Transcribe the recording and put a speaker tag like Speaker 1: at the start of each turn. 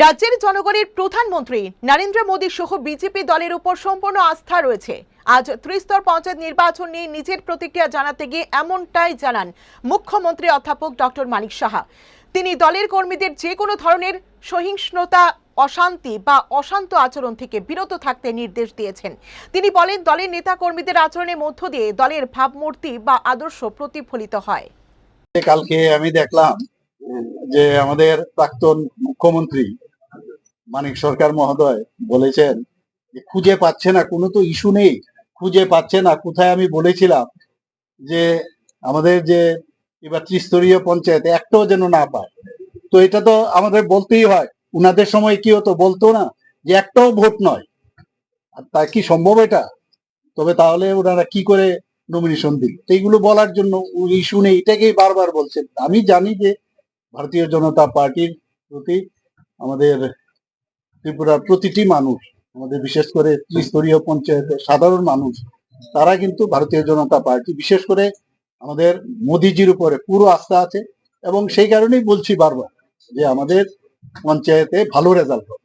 Speaker 1: রাজ্যের জনগণের প্রধানমন্ত্রী নরেন্দ্র মোদী সহ বিজেপি দলের উপর সম্পূর্ণ আস্থা রয়েছে। আজ ত্রিস্তর পঞ্চায়েত নির্বাচন নিয়ে নিজের প্রতিক্রিয়া জানাতে গিয়ে এমনটাই জানান মুখ্যমন্ত্রী অধ্যাপক ডক্টর মানিক সাহা। তিনি দলের কর্মীদের যে কোনো ধরনের সহিংসতা, অশান্তি বা অশান্ত আচরণ থেকে বিরত থাকতে নির্দেশ দিয়েছেন। তিনি বলেন, দলের নেতা কর্মীদের আচরণের মধ্য দিয়ে দলের ভাবমূর্তি বা আদর্শ প্রতিফলিত হয়।
Speaker 2: কালকে আমি দেখলাম যে আমাদের প্রাক্তন মুখ্যমন্ত্রী মানিক সরকার মহোদয় বলেছেন যে খুঁজে পাচ্ছে না, কোনো তো ইস্যু নেই, খুঁজে পাচ্ছে না। কোথায় আমি বলেছিলাম যে আমাদের যে এবার ত্রিস্তরীয় পঞ্চায়েত, একটাও যেন না পায়। তো এটা তো আমাদের বলতেই হয়। উনাদের সময় কি হতো বলতো না যে একটাও ভোট নয়। আর তা কি সম্ভব এটা? তবে তাহলে ওনারা কি করে নমিনেশন দিল? এইগুলো বলার জন্য ইস্যু নেই। এটাকেই বারবার বলছেন। আমি জানি যে ভারতীয় জনতা পার্টির প্রতি আমাদের ত্রিপুরার প্রতিটি মানুষ, আমাদের বিশেষ করে ত্রিস্তরীয় পঞ্চায়েতের সাধারণ মানুষ, তারা কিন্তু ভারতীয় জনতা পার্টি, বিশেষ করে আমাদের মোদিজির উপরে পুরো আস্থা আছে এবং সেই কারণেই বলছি বারবার যে আমাদের পঞ্চায়েতে ভালো রেজাল্ট হবে।